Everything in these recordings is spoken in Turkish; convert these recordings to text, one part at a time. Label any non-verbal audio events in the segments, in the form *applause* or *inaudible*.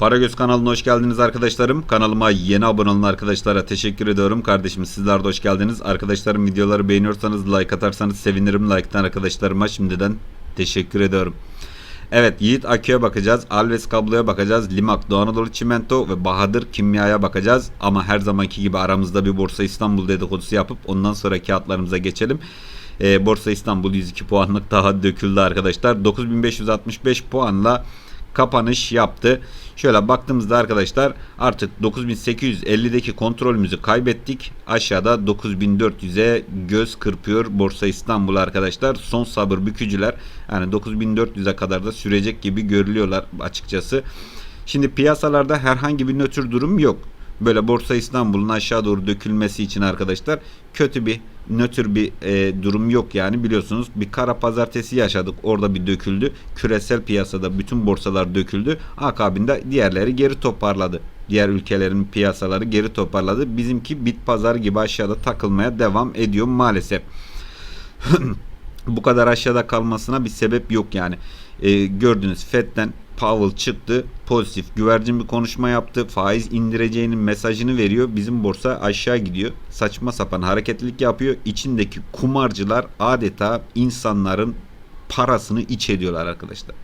Paragöz kanalına hoş geldiniz arkadaşlarım. Kanalıma yeni abone olan arkadaşlara teşekkür ediyorum. Kardeşim sizler de hoş geldiniz. Arkadaşlarım videoları beğeniyorsanız like atarsanız sevinirim. Like'tan arkadaşlarıma şimdiden teşekkür ediyorum. Evet Yiğit Akü'ye bakacağız. Alves Kablo'ya bakacağız. Limak Doğu Anadolu Çimento ve Bahadır Kimya'ya bakacağız. Ama her zamanki gibi aramızda bir Borsa İstanbul dedikodusu yapıp ondan sonra kağıtlarımıza geçelim. Ee, Borsa İstanbul 102 puanlık daha döküldü arkadaşlar. 9565 puanla kapanış yaptı. Şöyle baktığımızda arkadaşlar artık 9850'deki kontrolümüzü kaybettik. Aşağıda 9400'e göz kırpıyor Borsa İstanbul arkadaşlar. Son sabır bükücüler yani 9400'e kadar da sürecek gibi görülüyorlar açıkçası. Şimdi piyasalarda herhangi bir nötr durum yok. Böyle Borsa İstanbul'un aşağı doğru dökülmesi için arkadaşlar kötü bir nötr bir e, durum yok yani. Biliyorsunuz bir kara pazartesi yaşadık. Orada bir döküldü. Küresel piyasada bütün borsalar döküldü. Akabinde diğerleri geri toparladı. Diğer ülkelerin piyasaları geri toparladı. Bizimki bit pazar gibi aşağıda takılmaya devam ediyor maalesef. *clears throat* Bu kadar aşağıda kalmasına bir sebep yok yani. E, gördünüz Fed'den Powell çıktı pozitif güvercin bir konuşma yaptı faiz indireceğinin mesajını veriyor bizim borsa aşağı gidiyor saçma sapan hareketlilik yapıyor içindeki kumarcılar adeta insanların parasını iç ediyorlar arkadaşlar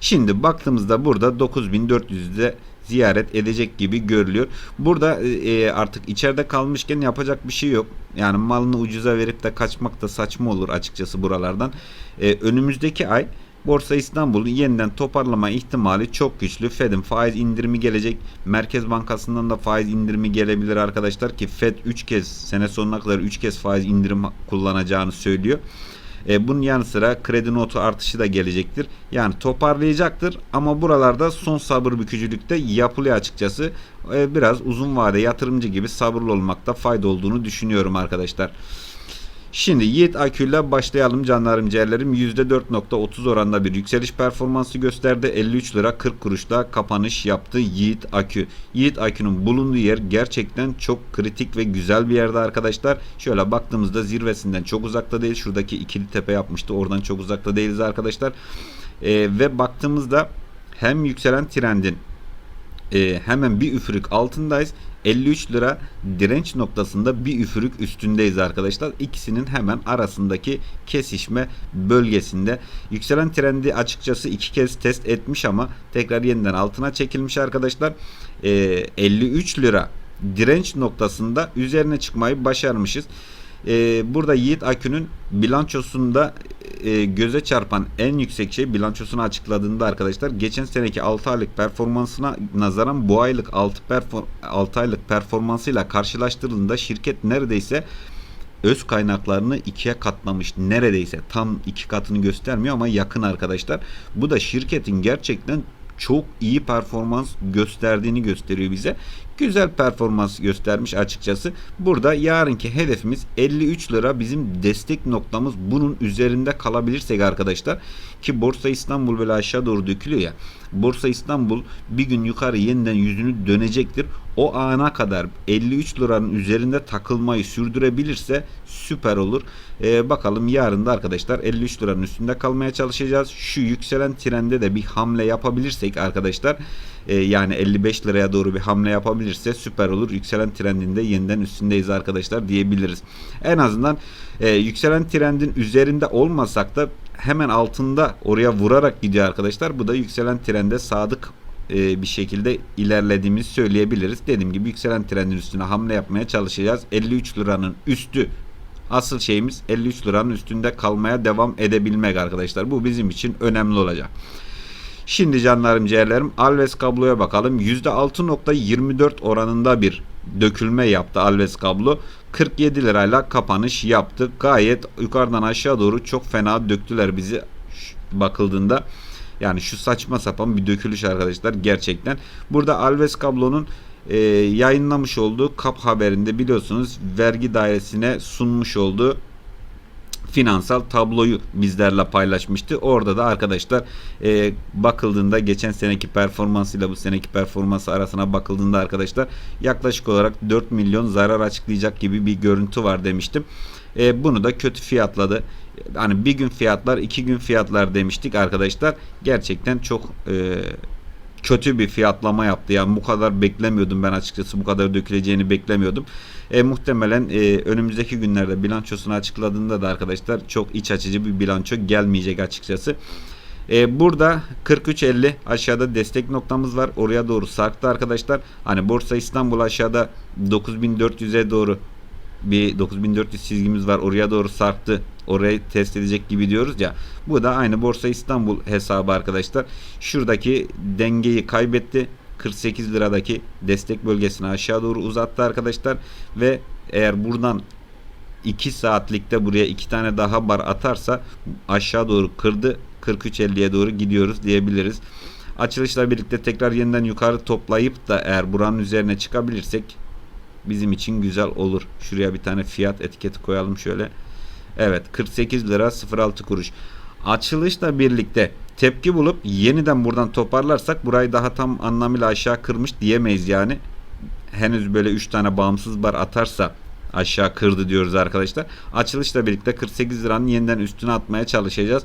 şimdi baktığımızda burada 9400'de ziyaret edecek gibi görülüyor. Burada e, artık içeride kalmışken yapacak bir şey yok. Yani malını ucuza verip de kaçmak da saçma olur açıkçası buralardan. E, önümüzdeki ay Borsa İstanbul'un yeniden toparlama ihtimali çok güçlü. Fed'in faiz indirimi gelecek. Merkez Bankası'ndan da faiz indirimi gelebilir arkadaşlar ki Fed 3 kez sene sonuna kadar 3 kez faiz indirim kullanacağını söylüyor. E, bunun yanı sıra kredi notu artışı da gelecektir. Yani toparlayacaktır ama buralarda son sabır bükücülükte yapılıyor açıkçası. E, biraz uzun vade yatırımcı gibi sabırlı olmakta fayda olduğunu düşünüyorum arkadaşlar. Şimdi Yiğit Akü ile başlayalım canlarım ciğerlerim. %4.30 oranında bir yükseliş performansı gösterdi. 53 lira 40 kuruşla kapanış yaptı Yiğit Akü. Yiğit Akü'nün bulunduğu yer gerçekten çok kritik ve güzel bir yerde arkadaşlar. Şöyle baktığımızda zirvesinden çok uzakta değil. Şuradaki ikili tepe yapmıştı. Oradan çok uzakta değiliz arkadaşlar. Ee, ve baktığımızda hem yükselen trendin e, hemen bir üfürük altındayız. 53 lira direnç noktasında bir üfürük üstündeyiz arkadaşlar. İkisinin hemen arasındaki kesişme bölgesinde. Yükselen trendi açıkçası iki kez test etmiş ama tekrar yeniden altına çekilmiş arkadaşlar. E, 53 lira direnç noktasında üzerine çıkmayı başarmışız. E, burada Yiğit Akü'nün bilançosunda e, göze çarpan en yüksek şey bilançosunu açıkladığında arkadaşlar geçen seneki 6 aylık performansına nazaran bu aylık 6, perfor 6 aylık performansıyla karşılaştırıldığında şirket neredeyse öz kaynaklarını ikiye katlamış neredeyse tam iki katını göstermiyor ama yakın arkadaşlar. Bu da şirketin gerçekten çok iyi performans gösterdiğini gösteriyor bize. Güzel performans göstermiş açıkçası. Burada yarınki hedefimiz 53 lira bizim destek noktamız. Bunun üzerinde kalabilirsek arkadaşlar ki Borsa İstanbul böyle aşağı doğru dökülüyor ya. Borsa İstanbul bir gün yukarı yeniden yüzünü dönecektir. O ana kadar 53 liranın üzerinde takılmayı sürdürebilirse süper olur. Ee, bakalım yarın da arkadaşlar 53 liranın üstünde kalmaya çalışacağız. Şu yükselen trende de bir hamle yapabilirsek arkadaşlar e, yani 55 liraya doğru bir hamle yapabilirse süper olur. Yükselen trendinde yeniden üstündeyiz arkadaşlar diyebiliriz. En azından e, yükselen trendin üzerinde olmasak da hemen altında oraya vurarak gidiyor arkadaşlar. Bu da yükselen trende sadık e, bir şekilde ilerlediğimizi söyleyebiliriz. Dediğim gibi yükselen trendin üstüne hamle yapmaya çalışacağız. 53 liranın üstü asıl şeyimiz 53 liranın üstünde kalmaya devam edebilmek arkadaşlar. Bu bizim için önemli olacak. Şimdi canlarım ciğerlerim Alves kabloya bakalım. %6.24 oranında bir dökülme yaptı Alves kablo. 47 lirayla kapanış yaptı. Gayet yukarıdan aşağı doğru çok fena döktüler bizi bakıldığında. Yani şu saçma sapan bir dökülüş arkadaşlar gerçekten. Burada Alves kablonun e, yayınlamış olduğu kap haberinde biliyorsunuz vergi dairesine sunmuş olduğu finansal tabloyu bizlerle paylaşmıştı. Orada da arkadaşlar e, bakıldığında geçen seneki performansıyla bu seneki performansı arasına bakıldığında arkadaşlar yaklaşık olarak 4 milyon zarar açıklayacak gibi bir görüntü var demiştim. E, bunu da kötü fiyatladı. Hani bir gün fiyatlar iki gün fiyatlar demiştik arkadaşlar. Gerçekten çok e, kötü bir fiyatlama yaptı. Yani bu kadar beklemiyordum ben açıkçası. Bu kadar döküleceğini beklemiyordum. E, muhtemelen e, önümüzdeki günlerde bilançosunu açıkladığında da arkadaşlar çok iç açıcı bir bilanço gelmeyecek açıkçası. E, burada 43.50 aşağıda destek noktamız var. Oraya doğru sarktı arkadaşlar. Hani Borsa İstanbul aşağıda 9400'e doğru bir 9400 çizgimiz var. Oraya doğru sarktı. Orayı test edecek gibi diyoruz ya. Bu da aynı Borsa İstanbul hesabı arkadaşlar. Şuradaki dengeyi kaybetti. 48 liradaki destek bölgesini aşağı doğru uzattı arkadaşlar. Ve eğer buradan 2 saatlikte buraya 2 tane daha bar atarsa aşağı doğru kırdı. 43.50'ye doğru gidiyoruz diyebiliriz. Açılışla birlikte tekrar yeniden yukarı toplayıp da eğer buranın üzerine çıkabilirsek bizim için güzel olur. Şuraya bir tane fiyat etiketi koyalım şöyle. Evet 48 lira 06 kuruş. Açılışla birlikte tepki bulup yeniden buradan toparlarsak burayı daha tam anlamıyla aşağı kırmış diyemeyiz yani. Henüz böyle 3 tane bağımsız bar atarsa aşağı kırdı diyoruz arkadaşlar. Açılışla birlikte 48 liranın yeniden üstüne atmaya çalışacağız.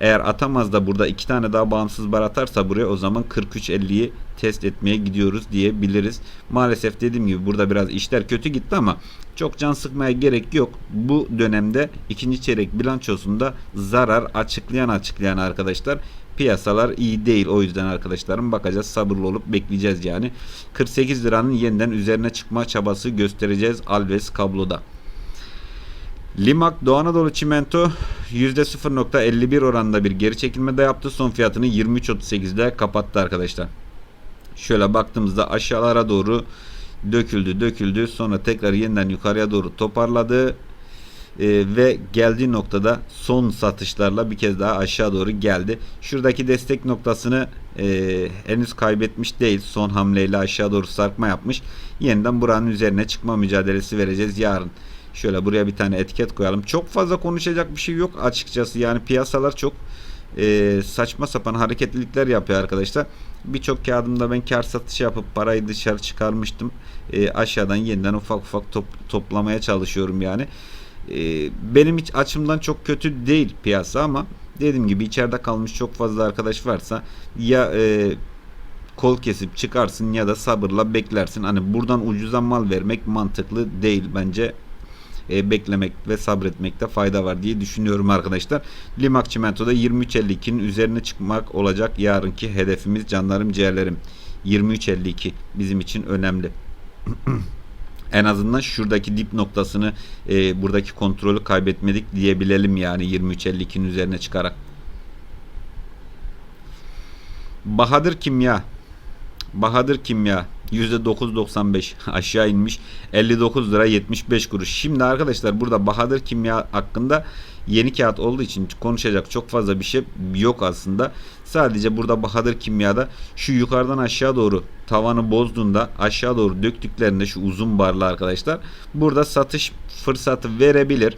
Eğer atamaz da burada iki tane daha bağımsız bar atarsa buraya o zaman 43.50'yi test etmeye gidiyoruz diyebiliriz. Maalesef dediğim gibi burada biraz işler kötü gitti ama çok can sıkmaya gerek yok. Bu dönemde ikinci çeyrek bilançosunda zarar açıklayan açıklayan arkadaşlar piyasalar iyi değil. O yüzden arkadaşlarım bakacağız sabırlı olup bekleyeceğiz yani. 48 liranın yeniden üzerine çıkma çabası göstereceğiz Alves kabloda. Limak Doğu Anadolu Çimento %0.51 oranında bir geri çekilme de yaptı. Son fiyatını 23.38'de kapattı arkadaşlar. Şöyle baktığımızda aşağılara doğru döküldü döküldü. Sonra tekrar yeniden yukarıya doğru toparladı. Ee, ve geldiği noktada son satışlarla bir kez daha aşağı doğru geldi. Şuradaki destek noktasını e, henüz kaybetmiş değil. Son hamleyle aşağı doğru sarkma yapmış. Yeniden buranın üzerine çıkma mücadelesi vereceğiz yarın. Şöyle buraya bir tane etiket koyalım. Çok fazla konuşacak bir şey yok açıkçası. Yani piyasalar çok e, saçma sapan hareketlilikler yapıyor arkadaşlar. Birçok kağıdımda ben kar satışı yapıp parayı dışarı çıkarmıştım. E, aşağıdan yeniden ufak ufak top, toplamaya çalışıyorum yani. E, benim hiç açımdan çok kötü değil piyasa ama dediğim gibi içeride kalmış çok fazla arkadaş varsa ya e, kol kesip çıkarsın ya da sabırla beklersin. Hani buradan ucuza mal vermek mantıklı değil bence e, beklemek ve sabretmekte fayda var diye düşünüyorum arkadaşlar. Limak Çimento'da 23.52'nin üzerine çıkmak olacak yarınki hedefimiz canlarım ciğerlerim. 23.52 bizim için önemli. *clears throat* en azından şuradaki dip noktasını e, buradaki kontrolü kaybetmedik diyebilelim yani 23.52'nin üzerine çıkarak. Bahadır Kimya Bahadır Kimya %9.95 aşağı inmiş 59 lira 75 kuruş. Şimdi arkadaşlar burada Bahadır Kimya hakkında yeni kağıt olduğu için konuşacak çok fazla bir şey yok aslında. Sadece burada Bahadır Kimya'da şu yukarıdan aşağı doğru tavanı bozduğunda aşağı doğru döktüklerinde şu uzun barlı arkadaşlar burada satış fırsatı verebilir.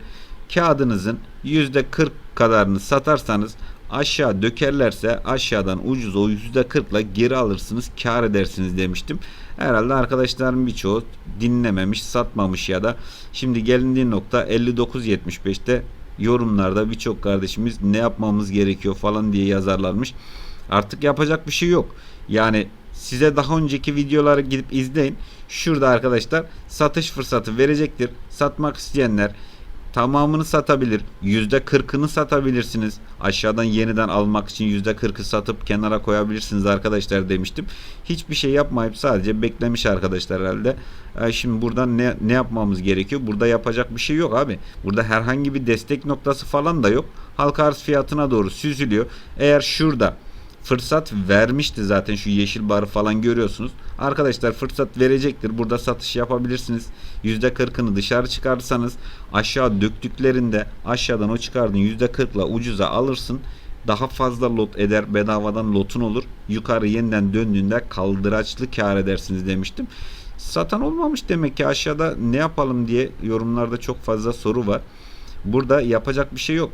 Kağıdınızın %40 kadarını satarsanız aşağı dökerlerse aşağıdan ucuz o %40'la geri alırsınız kar edersiniz demiştim. Herhalde arkadaşlarım birçoğu dinlememiş satmamış ya da şimdi gelindiği nokta 59.75'te yorumlarda birçok kardeşimiz ne yapmamız gerekiyor falan diye yazarlarmış. Artık yapacak bir şey yok. Yani size daha önceki videoları gidip izleyin. Şurada arkadaşlar satış fırsatı verecektir. Satmak isteyenler tamamını satabilir. %40'ını satabilirsiniz. Aşağıdan yeniden almak için %40'ı satıp kenara koyabilirsiniz arkadaşlar demiştim. Hiçbir şey yapmayıp sadece beklemiş arkadaşlar herhalde. E, şimdi buradan ne, ne yapmamız gerekiyor? Burada yapacak bir şey yok abi. Burada herhangi bir destek noktası falan da yok. Halka arz fiyatına doğru süzülüyor. Eğer şurada fırsat vermişti zaten şu yeşil barı falan görüyorsunuz. Arkadaşlar fırsat verecektir. Burada satış yapabilirsiniz. %40'ını dışarı çıkarırsanız aşağı döktüklerinde aşağıdan o çıkardığın %40'la ucuza alırsın. Daha fazla lot eder bedavadan lotun olur. Yukarı yeniden döndüğünde kaldıraçlı kar edersiniz demiştim. Satan olmamış demek ki aşağıda ne yapalım diye yorumlarda çok fazla soru var. Burada yapacak bir şey yok.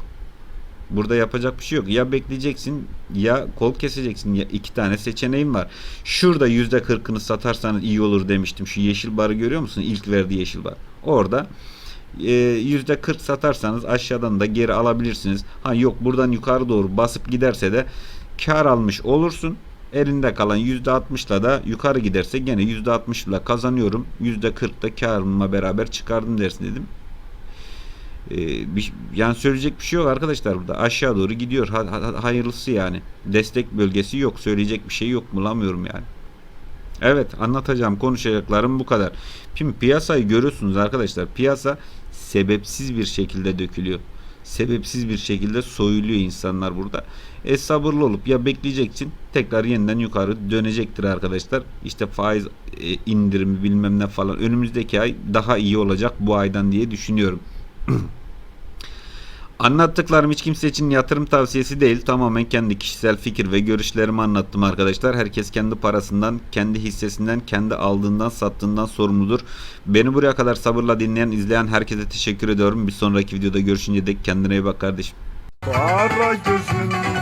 Burada yapacak bir şey yok. Ya bekleyeceksin ya kol keseceksin. Ya iki tane seçeneğin var. Şurada yüzde kırkını satarsanız iyi olur demiştim. Şu yeşil barı görüyor musun? İlk verdiği yeşil bar. Orada e, yüzde kırk satarsanız aşağıdan da geri alabilirsiniz. Ha yok buradan yukarı doğru basıp giderse de kar almış olursun. Elinde kalan %60'la da yukarı giderse gene %60'la kazanıyorum. %40'da karımla beraber çıkardım dersin dedim. Ee, bir, yani söyleyecek bir şey yok arkadaşlar burada. Aşağı doğru gidiyor. Ha- ha- hayırlısı yani. Destek bölgesi yok. Söyleyecek bir şey yok. Bulamıyorum yani. Evet anlatacağım konuşacaklarım bu kadar. Şimdi piyasayı görüyorsunuz arkadaşlar. Piyasa sebepsiz bir şekilde dökülüyor. Sebepsiz bir şekilde soyuluyor insanlar burada. E sabırlı olup ya bekleyeceksin tekrar yeniden yukarı dönecektir arkadaşlar. İşte faiz e, indirimi bilmem ne falan önümüzdeki ay daha iyi olacak bu aydan diye düşünüyorum. *clears throat* Anlattıklarım hiç kimse için yatırım tavsiyesi değil. Tamamen kendi kişisel fikir ve görüşlerimi anlattım arkadaşlar. Herkes kendi parasından, kendi hissesinden, kendi aldığından, sattığından sorumludur. Beni buraya kadar sabırla dinleyen, izleyen herkese teşekkür ediyorum. Bir sonraki videoda görüşünce dek kendine iyi bak kardeşim. Kara gözün